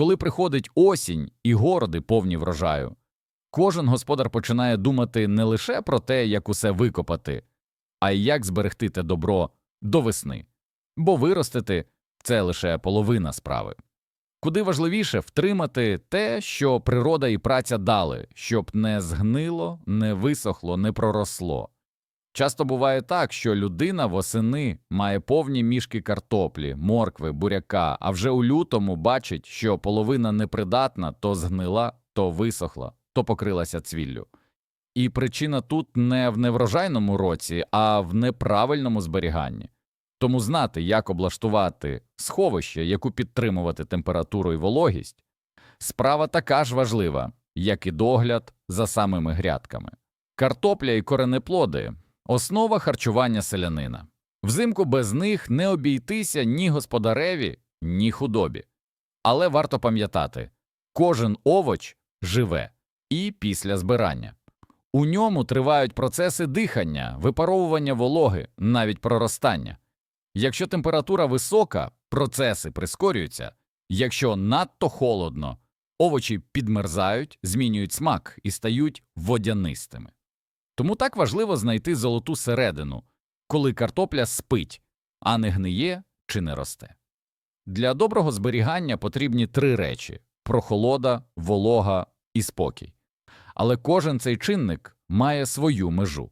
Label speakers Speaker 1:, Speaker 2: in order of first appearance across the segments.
Speaker 1: Коли приходить осінь і городи повні врожаю, кожен господар починає думати не лише про те, як усе викопати, а й як зберегти те добро до весни, бо виростити це лише половина справи. Куди важливіше втримати те, що природа і праця дали, щоб не згнило, не висохло, не проросло. Часто буває так, що людина восени має повні мішки картоплі, моркви, буряка, а вже у лютому бачить, що половина непридатна, то згнила, то висохла, то покрилася цвіллю. І причина тут не в неврожайному році, а в неправильному зберіганні. Тому знати, як облаштувати сховище, яку підтримувати температуру і вологість, справа така ж важлива, як і догляд за самими грядками. Картопля і коренеплоди – основа харчування селянина. Взимку без них не обійтися ні господареві, ні худобі. Але варто пам'ятати, кожен овоч живе і після збирання. У ньому тривають процеси дихання, випаровування вологи, навіть проростання. Якщо температура висока, процеси прискорюються, якщо надто холодно, овочі підмерзають, змінюють смак і стають водянистими. Тому так важливо знайти золоту середину, коли картопля спить, а не гниє чи не росте. Для доброго зберігання потрібні три речі прохолода, волога і спокій. Але кожен цей чинник має свою межу.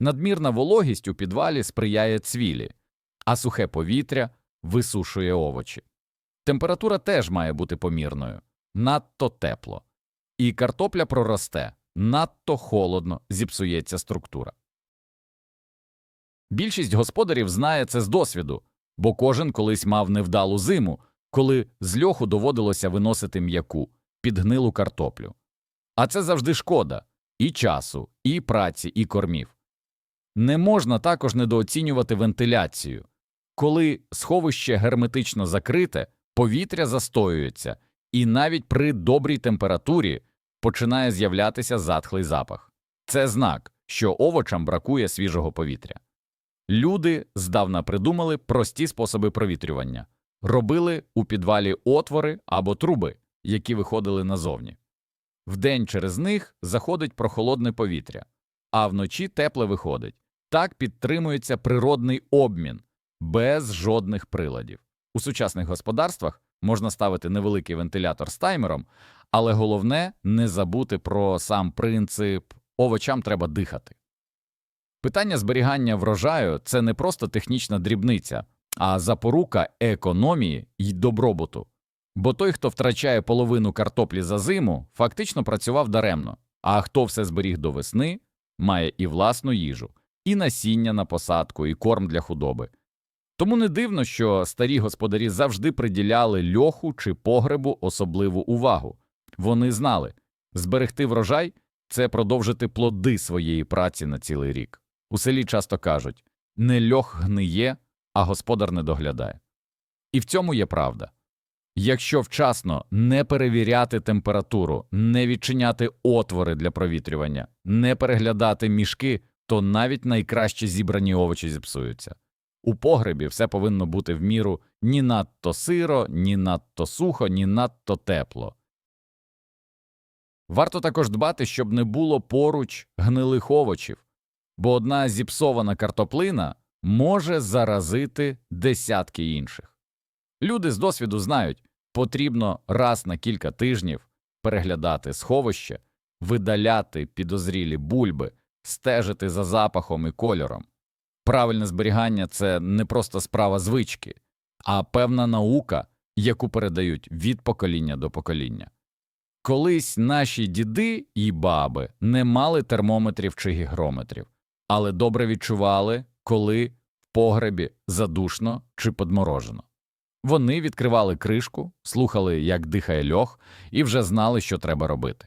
Speaker 1: Надмірна вологість у підвалі сприяє цвілі, а сухе повітря висушує овочі. Температура теж має бути помірною, надто тепло. І картопля проросте, надто холодно зіпсується структура. Більшість господарів знає це з досвіду, бо кожен колись мав невдалу зиму, коли з льоху доводилося виносити м'яку, підгнилу картоплю. А це завжди шкода і часу, і праці, і кормів. Не можна також недооцінювати вентиляцію. Коли сховище герметично закрите, повітря застоюється, і навіть при добрій температурі починає з'являтися затхлий запах. Це знак, що овочам бракує свіжого повітря. Люди здавна придумали прості способи провітрювання робили у підвалі отвори або труби, які виходили назовні. Вдень через них заходить прохолодне повітря, а вночі тепле виходить. Так підтримується природний обмін без жодних приладів. У сучасних господарствах можна ставити невеликий вентилятор з таймером, але головне не забути про сам принцип овочам треба дихати. Питання зберігання врожаю це не просто технічна дрібниця, а запорука економії й добробуту. Бо той, хто втрачає половину картоплі за зиму, фактично працював даремно, а хто все зберіг до весни, має і власну їжу, і насіння на посадку, і корм для худоби. Тому не дивно, що старі господарі завжди приділяли льоху чи погребу особливу увагу. Вони знали, зберегти врожай це продовжити плоди своєї праці на цілий рік. У селі часто кажуть не льох гниє, а господар не доглядає. І в цьому є правда. Якщо вчасно не перевіряти температуру, не відчиняти отвори для провітрювання, не переглядати мішки, то навіть найкраще зібрані овочі зіпсуються. У погребі все повинно бути в міру ні надто сиро, ні надто сухо, ні надто тепло. Варто також дбати, щоб не було поруч гнилих овочів, бо одна зіпсована картоплина може заразити десятки інших. Люди з досвіду знають, потрібно раз на кілька тижнів переглядати сховище, видаляти підозрілі бульби, стежити за запахом і кольором. Правильне зберігання це не просто справа звички, а певна наука, яку передають від покоління до покоління. Колись наші діди і баби не мали термометрів чи гігрометрів, але добре відчували, коли в погребі задушно чи подморожено. Вони відкривали кришку, слухали, як дихає льох, і вже знали, що треба робити.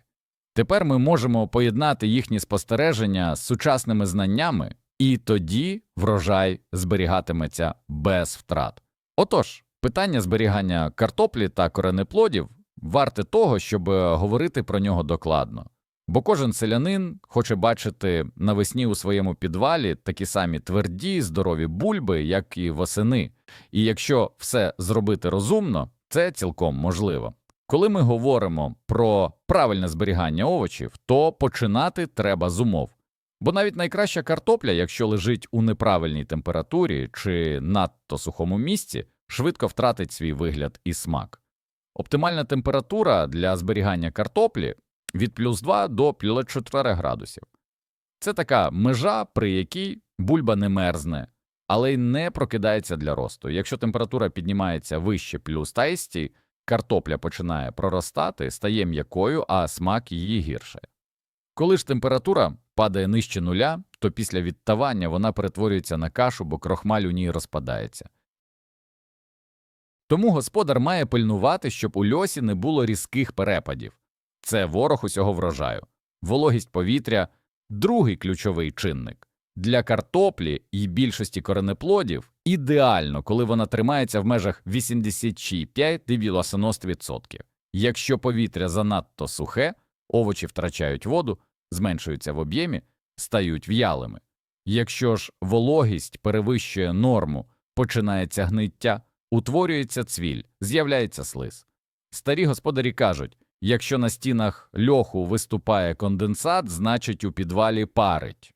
Speaker 1: Тепер ми можемо поєднати їхні спостереження з сучасними знаннями, і тоді врожай зберігатиметься без втрат. Отож, питання зберігання картоплі та коренеплодів варте того, щоб говорити про нього докладно. Бо кожен селянин хоче бачити навесні у своєму підвалі такі самі тверді, здорові бульби, як і восени, і якщо все зробити розумно, це цілком можливо. Коли ми говоримо про правильне зберігання овочів, то починати треба з умов. Бо навіть найкраща картопля, якщо лежить у неправильній температурі чи надто сухому місці, швидко втратить свій вигляд і смак. Оптимальна температура для зберігання картоплі від плюс 2 до плюс 4 градусів. Це така межа, при якій бульба не мерзне, але й не прокидається для росту. Якщо температура піднімається вище плюс 20, картопля починає проростати, стає м'якою, а смак її гірше. Коли ж температура падає нижче нуля, то після відтавання вона перетворюється на кашу, бо крохмаль у ній розпадається. Тому господар має пильнувати, щоб у льосі не було різких перепадів. Це ворог усього врожаю. Вологість повітря другий ключовий чинник. Для картоплі і більшості коренеплодів ідеально, коли вона тримається в межах 85-90%. Якщо повітря занадто сухе, овочі втрачають воду, зменшуються в об'ємі, стають в'ялими. Якщо ж вологість перевищує норму, починається гниття, утворюється цвіль, з'являється слиз. Старі господарі кажуть, якщо на стінах льоху виступає конденсат, значить у підвалі парить.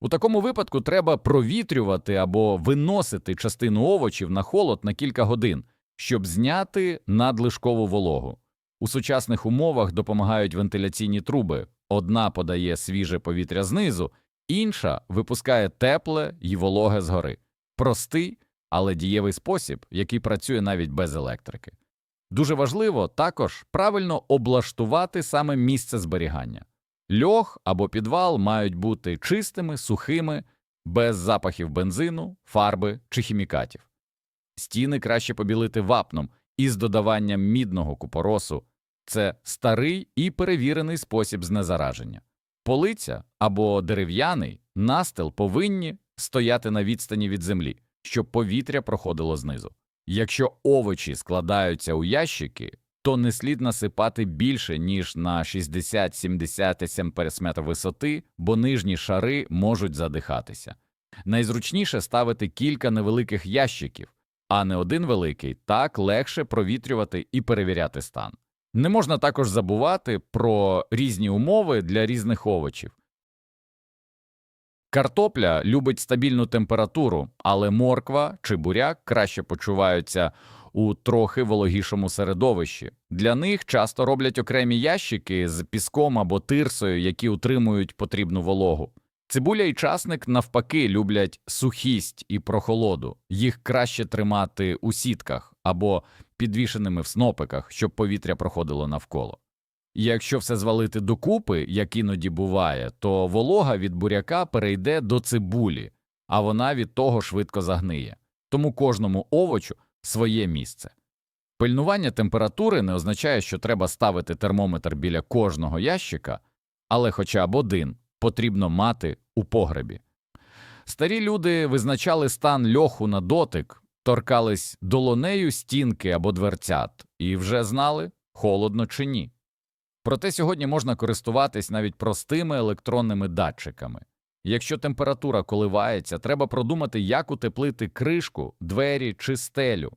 Speaker 1: У такому випадку треба провітрювати або виносити частину овочів на холод на кілька годин, щоб зняти надлишкову вологу. У сучасних умовах допомагають вентиляційні труби. Одна подає свіже повітря знизу, інша випускає тепле і вологе згори. Простий, але дієвий спосіб, який працює навіть без електрики. Дуже важливо також правильно облаштувати саме місце зберігання. Льох або підвал мають бути чистими, сухими, без запахів бензину, фарби чи хімікатів. Стіни краще побілити вапном із додаванням мідного купоросу. Це старий і перевірений спосіб знезараження. Полиця або дерев'яний настил повинні стояти на відстані від землі, щоб повітря проходило знизу. Якщо овочі складаються у ящики, то не слід насипати більше, ніж на 60-70 см висоти, бо нижні шари можуть задихатися. Найзручніше ставити кілька невеликих ящиків, а не один великий, так легше провітрювати і перевіряти стан. Не можна також забувати про різні умови для різних овочів. Картопля любить стабільну температуру, але морква чи буряк краще почуваються у трохи вологішому середовищі. Для них часто роблять окремі ящики з піском або тирсою, які утримують потрібну вологу. Цибуля і часник, навпаки, люблять сухість і прохолоду, їх краще тримати у сітках або підвішеними в снопиках, щоб повітря проходило навколо. Якщо все звалити докупи, як іноді буває, то волога від буряка перейде до цибулі, а вона від того швидко загниє. Тому кожному овочу своє місце. Пильнування температури не означає, що треба ставити термометр біля кожного ящика, але хоча б один потрібно мати у погребі. Старі люди визначали стан льоху на дотик, торкались долонею стінки або дверцят і вже знали, холодно чи ні. Проте сьогодні можна користуватись навіть простими електронними датчиками. Якщо температура коливається, треба продумати, як утеплити кришку, двері чи стелю.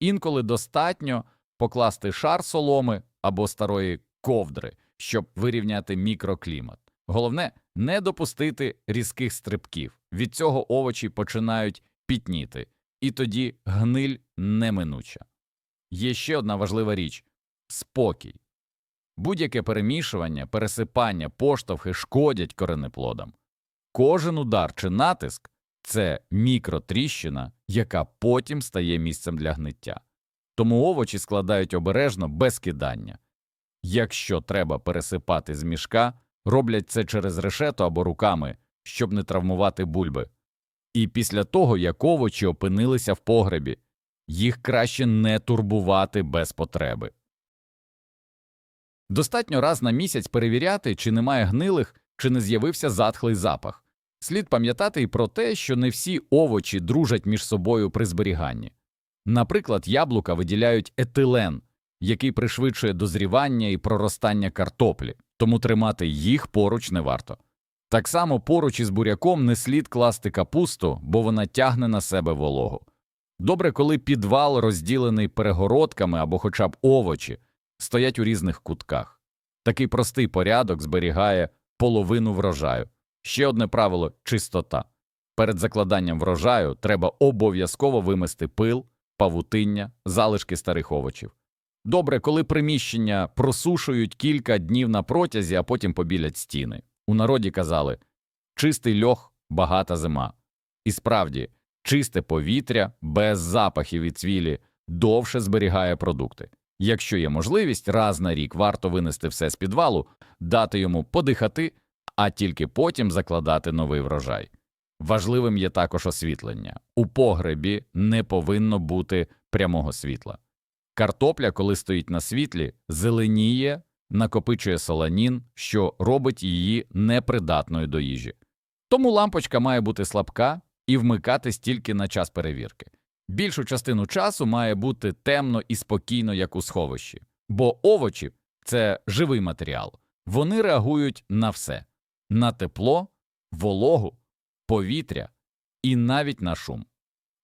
Speaker 1: Інколи достатньо покласти шар соломи або старої ковдри, щоб вирівняти мікроклімат. Головне не допустити різких стрибків. Від цього овочі починають пітніти, і тоді гниль неминуча. Є ще одна важлива річ спокій. Будь-яке перемішування, пересипання, поштовхи шкодять коренеплодам. Кожен удар чи натиск це мікротріщина, яка потім стає місцем для гниття. Тому овочі складають обережно без кидання. Якщо треба пересипати з мішка, роблять це через решето або руками, щоб не травмувати бульби. І після того, як овочі опинилися в погребі, їх краще не турбувати без потреби. Достатньо раз на місяць перевіряти, чи немає гнилих, чи не з'явився затхлий запах. Слід пам'ятати і про те, що не всі овочі дружать між собою при зберіганні. Наприклад, яблука виділяють етилен, який пришвидшує дозрівання і проростання картоплі, тому тримати їх поруч не варто. Так само поруч із буряком не слід класти капусту, бо вона тягне на себе вологу. Добре, коли підвал розділений перегородками або хоча б овочі, стоять у різних кутках. Такий простий порядок зберігає половину врожаю. Ще одне правило чистота. Перед закладанням врожаю треба обов'язково вимести пил, павутиння, залишки старих овочів. Добре, коли приміщення просушують кілька днів на протязі, а потім побілять стіни. У народі казали чистий льох, багата зима. І справді, чисте повітря без запахів і цвілі довше зберігає продукти. Якщо є можливість, раз на рік варто винести все з підвалу, дати йому подихати, а тільки потім закладати новий врожай. Важливим є також освітлення. У погребі не повинно бути прямого світла. Картопля, коли стоїть на світлі, зеленіє, накопичує соланін, що робить її непридатною до їжі. Тому лампочка має бути слабка і вмикатись тільки на час перевірки. Більшу частину часу має бути темно і спокійно, як у сховищі, бо овочі це живий матеріал. Вони реагують на все на тепло, вологу, повітря і навіть на шум.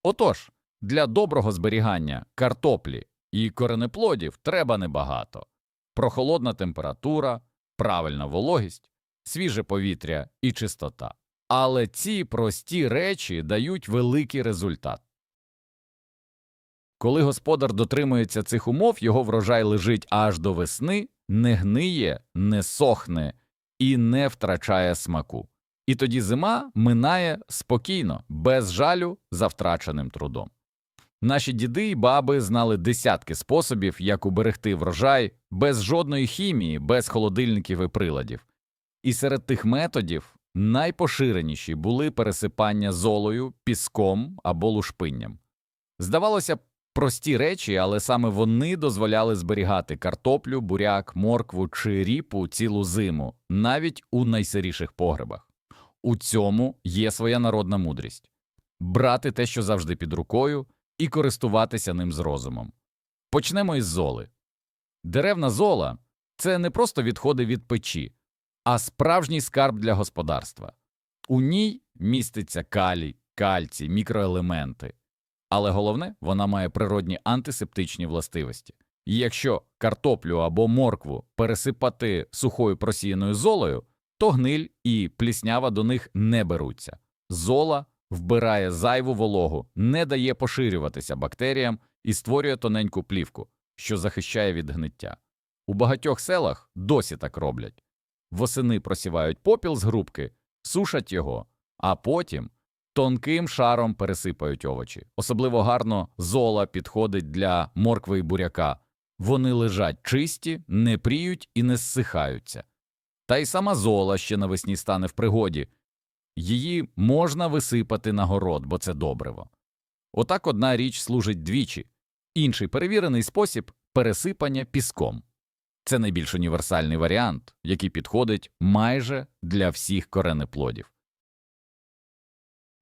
Speaker 1: Отож, для доброго зберігання картоплі і коренеплодів треба небагато прохолодна температура, правильна вологість, свіже повітря і чистота. Але ці прості речі дають великий результат. Коли господар дотримується цих умов, його врожай лежить аж до весни, не гниє, не сохне і не втрачає смаку. І тоді зима минає спокійно, без жалю за втраченим трудом. Наші діди і баби знали десятки способів, як уберегти врожай без жодної хімії, без холодильників і приладів. І серед тих методів найпоширеніші були пересипання золою, піском або лушпинням. Здавалося прості речі, але саме вони дозволяли зберігати картоплю, буряк, моркву чи ріпу цілу зиму, навіть у найсиріших погребах. У цьому є своя народна мудрість брати те, що завжди під рукою, і користуватися ним з розумом. Почнемо із золи. Деревна зола це не просто відходи від печі, а справжній скарб для господарства. У ній міститься калій, кальцій, мікроелементи. Але головне, вона має природні антисептичні властивості. І якщо картоплю або моркву пересипати сухою просіяною золою, то гниль і пліснява до них не беруться. Зола вбирає зайву вологу, не дає поширюватися бактеріям і створює тоненьку плівку, що захищає від гниття. У багатьох селах досі так роблять. Восени просівають попіл з грубки, сушать його, а потім тонким шаром пересипають овочі. Особливо гарно зола підходить для моркви і буряка. Вони лежать чисті, не пріють і не зсихаються. Та й сама зола ще навесні стане в пригоді. Її можна висипати на город, бо це добриво. Отак одна річ служить двічі, інший перевірений спосіб пересипання піском. Це найбільш універсальний варіант, який підходить майже для всіх коренеплодів.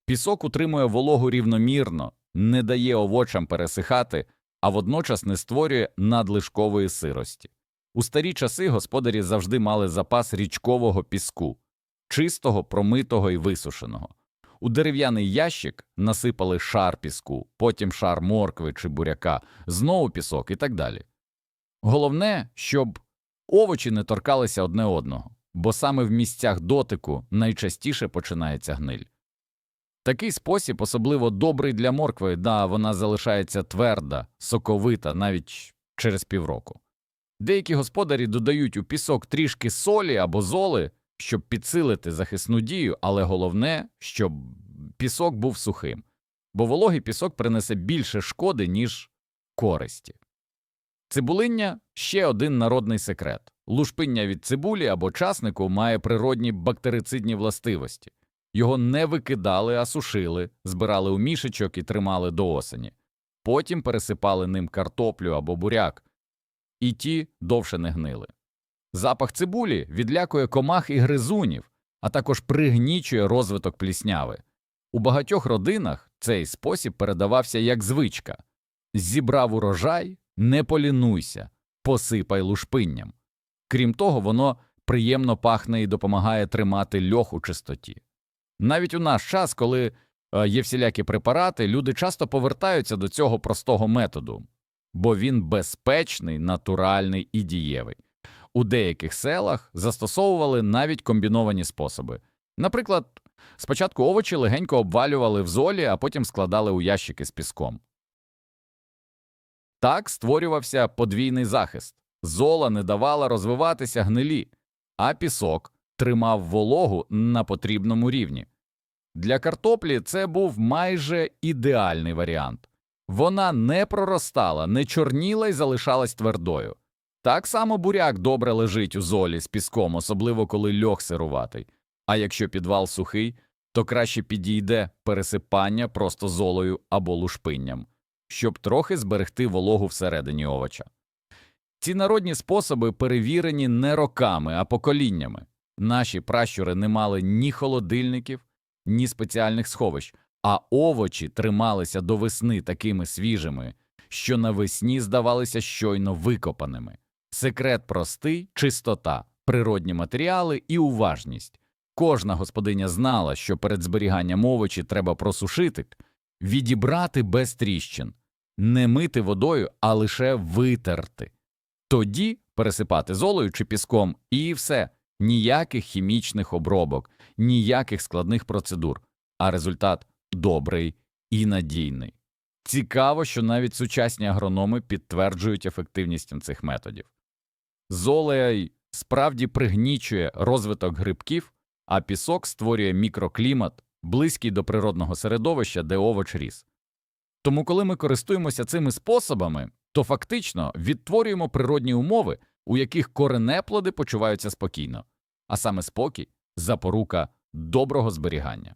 Speaker 1: Пісок утримує вологу рівномірно, не дає овочам пересихати, а водночас не створює надлишкової сирості. У старі часи господарі завжди мали запас річкового піску, чистого, промитого і висушеного. У дерев'яний ящик насипали шар піску, потім шар моркви чи буряка, знову пісок і так далі. Головне, щоб овочі не торкалися одне одного, бо саме в місцях дотику найчастіше починається гниль. Такий спосіб особливо добрий для моркви, да вона залишається тверда, соковита навіть через півроку. Деякі господарі додають у пісок трішки солі або золи, щоб підсилити захисну дію, але головне, щоб пісок був сухим, бо вологий пісок принесе більше шкоди, ніж користі. Цибулиння ще один народний секрет. Лушпиння від цибулі або часнику має природні бактерицидні властивості. Його не викидали, а сушили, збирали у мішечок і тримали до осені. Потім пересипали ним картоплю або буряк, і ті довше не гнили. Запах цибулі відлякує комах і гризунів, а також пригнічує розвиток плісняви. У багатьох родинах цей спосіб передавався як звичка зібрав урожай, не полінуйся, посипай лушпинням. Крім того, воно приємно пахне і допомагає тримати льох у чистоті. Навіть у наш час, коли е, є всілякі препарати, люди часто повертаються до цього простого методу. бо він безпечний, натуральний і дієвий. У деяких селах застосовували навіть комбіновані способи. Наприклад, спочатку овочі легенько обвалювали в золі, а потім складали у ящики з піском. Так створювався подвійний захист. Зола не давала розвиватися гнилі, а пісок тримав вологу на потрібному рівні. Для картоплі це був майже ідеальний варіант. Вона не проростала, не чорніла і залишалась твердою. Так само буряк добре лежить у золі з піском, особливо коли льох сируватий. А якщо підвал сухий, то краще підійде пересипання просто золою або лушпинням, щоб трохи зберегти вологу всередині овоча. Ці народні способи перевірені не роками, а поколіннями. Наші пращури не мали ні холодильників, ні спеціальних сховищ, а овочі трималися до весни такими свіжими, що навесні здавалися щойно викопаними. Секрет простий чистота, природні матеріали і уважність. Кожна господиня знала, що перед зберіганням овочі треба просушити, відібрати без тріщин, не мити водою, а лише витерти. Тоді пересипати золою чи піском і все, ніяких хімічних обробок, ніяких складних процедур, а результат добрий і надійний. Цікаво, що навіть сучасні агрономи підтверджують ефективність цих методів. Золея й справді пригнічує розвиток грибків, а пісок створює мікроклімат, близький до природного середовища, де овоч ріс. Тому, коли ми користуємося цими способами, то фактично відтворюємо природні умови, у яких коренеплоди почуваються спокійно, а саме спокій запорука доброго зберігання.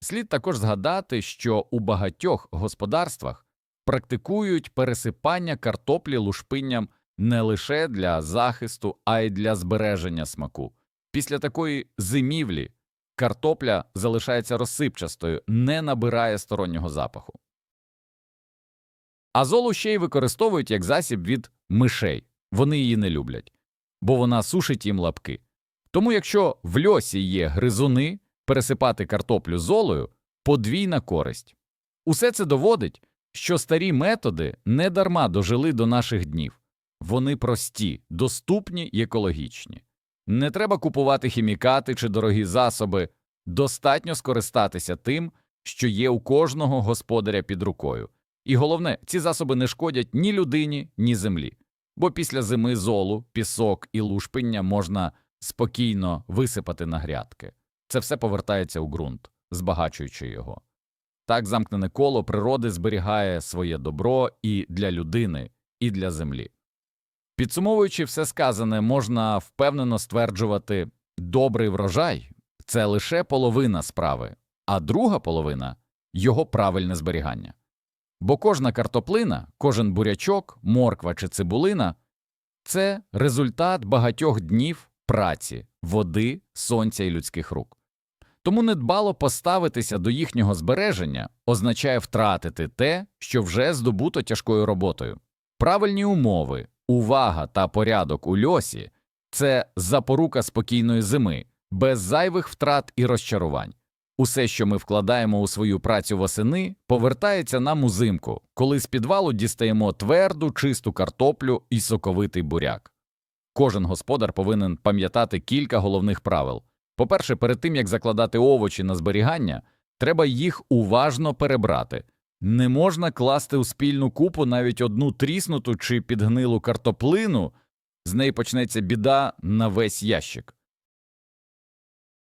Speaker 1: Слід також згадати, що у багатьох господарствах практикують пересипання картоплі лушпинням не лише для захисту, а й для збереження смаку. Після такої зимівлі картопля залишається розсипчастою, не набирає стороннього запаху. А золу ще й використовують як засіб від мишей. Вони її не люблять, бо вона сушить їм лапки. Тому, якщо в льосі є гризуни, пересипати картоплю золою подвійна користь. Усе це доводить, що старі методи недарма дожили до наших днів. Вони прості, доступні й екологічні. Не треба купувати хімікати чи дорогі засоби, достатньо скористатися тим, що є у кожного господаря під рукою. І головне, ці засоби не шкодять ні людині, ні землі. Бо після зими золу, пісок і лушпиння можна спокійно висипати на грядки. Це все повертається у ґрунт, збагачуючи його. Так замкнене коло природи зберігає своє добро і для людини, і для землі. Підсумовуючи все сказане, можна впевнено стверджувати добрий врожай це лише половина справи, а друга половина його правильне зберігання. Бо кожна картоплина, кожен бурячок, морква чи цибулина це результат багатьох днів праці, води, сонця і людських рук. Тому недбало поставитися до їхнього збереження означає втратити те, що вже здобуто тяжкою роботою. Правильні умови, увага та порядок у льосі це запорука спокійної зими, без зайвих втрат і розчарувань. Усе, що ми вкладаємо у свою працю восени, повертається нам узимку, коли з підвалу дістаємо тверду, чисту картоплю і соковитий буряк. Кожен господар повинен пам'ятати кілька головних правил. По-перше, перед тим як закладати овочі на зберігання, треба їх уважно перебрати. Не можна класти у спільну купу навіть одну тріснуту чи підгнилу картоплину, з неї почнеться біда на весь ящик.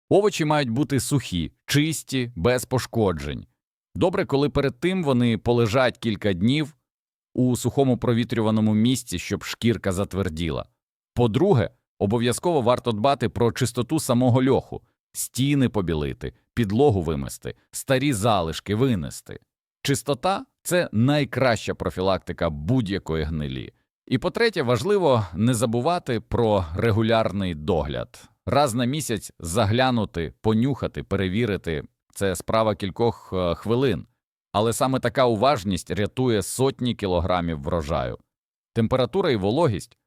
Speaker 1: Овочі мають бути сухі, чисті, без пошкоджень. Добре, коли перед тим вони полежать кілька днів у сухому провітрюваному місці, щоб шкірка затверділа. По-друге, обов'язково варто дбати про чистоту самого льоху, стіни побілити, підлогу вимести, старі залишки винести. Чистота це найкраща профілактика будь-якої гнилі. І по-третє, важливо не забувати про регулярний догляд. Раз на місяць заглянути, понюхати, перевірити це справа кількох е, хвилин, але саме така уважність рятує сотні кілограмів врожаю. Температура і вологість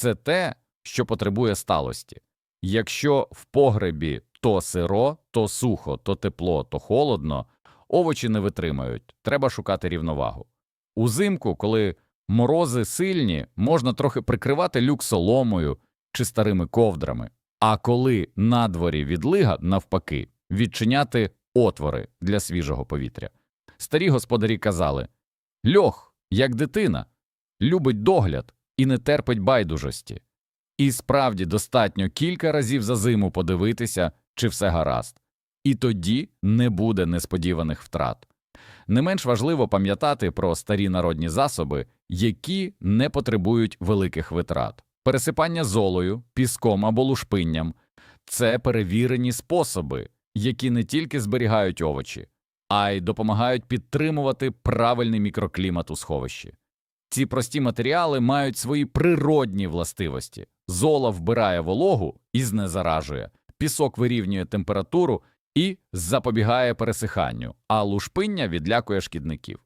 Speaker 1: це те, що потребує сталості. Якщо в погребі то сиро, то сухо, то тепло, то холодно, овочі не витримають, треба шукати рівновагу. Узимку, коли морози сильні, можна трохи прикривати люк соломою чи старими ковдрами. А коли на дворі відлига, навпаки, відчиняти отвори для свіжого повітря. Старі господарі казали льох, як дитина, любить догляд і не терпить байдужості. І справді достатньо кілька разів за зиму подивитися, чи все гаразд. І тоді не буде несподіваних втрат. Не менш важливо пам'ятати про старі народні засоби, які не потребують великих витрат. Пересипання золою, піском або лушпинням це перевірені способи, які не тільки зберігають овочі, а й допомагають підтримувати правильний мікроклімат у сховищі. Ці прості матеріали мають свої природні властивості. Зола вбирає вологу і знезаражує, пісок вирівнює температуру і запобігає пересиханню, а лушпиння відлякує шкідників.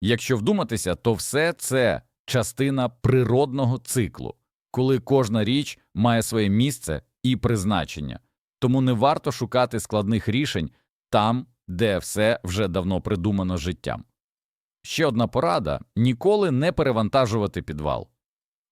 Speaker 1: Якщо вдуматися, то все це частина природного циклу, коли кожна річ має своє місце і призначення, тому не варто шукати складних рішень там, де все вже давно придумано життям. Ще одна порада ніколи не перевантажувати підвал.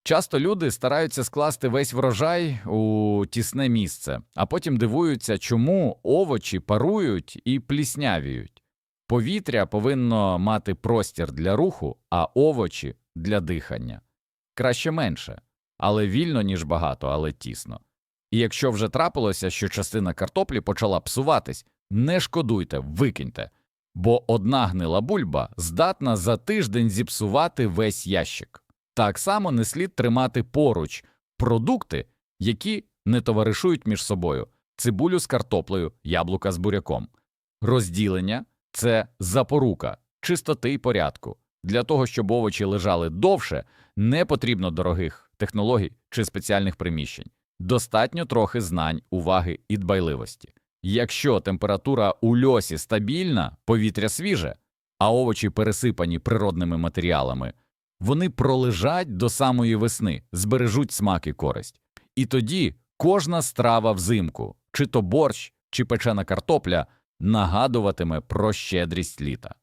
Speaker 1: Часто люди стараються скласти весь врожай у тісне місце, а потім дивуються, чому овочі парують і пліснявіють. Повітря повинно мати простір для руху, а овочі для дихання. Краще менше, але вільно, ніж багато, але тісно. І якщо вже трапилося, що частина картоплі почала псуватись, не шкодуйте, викиньте, бо одна гнила бульба здатна за тиждень зіпсувати весь ящик. Так само не слід тримати поруч продукти, які не товаришують між собою цибулю з картоплею, яблука з буряком. Розділення це запорука чистоти і порядку. Для того, щоб овочі лежали довше, не потрібно дорогих технологій чи спеціальних приміщень. Достатньо трохи знань, уваги і дбайливості. Якщо температура у льосі стабільна, повітря свіже, а овочі пересипані природними матеріалами, вони пролежать до самої весни, збережуть смак і користь. І тоді кожна страва взимку, чи то борщ, чи печена картопля, нагадуватиме про щедрість літа.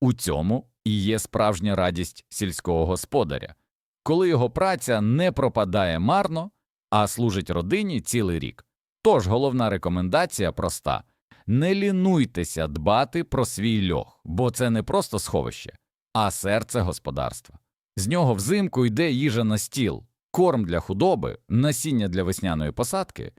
Speaker 1: У цьому і є справжня радість сільського господаря, коли його праця не пропадає марно, а служить родині цілий рік. Тож головна рекомендація проста не лінуйтеся дбати про свій льох, бо це не просто сховище, а серце господарства. З нього взимку йде їжа на стіл, корм для худоби, насіння для весняної посадки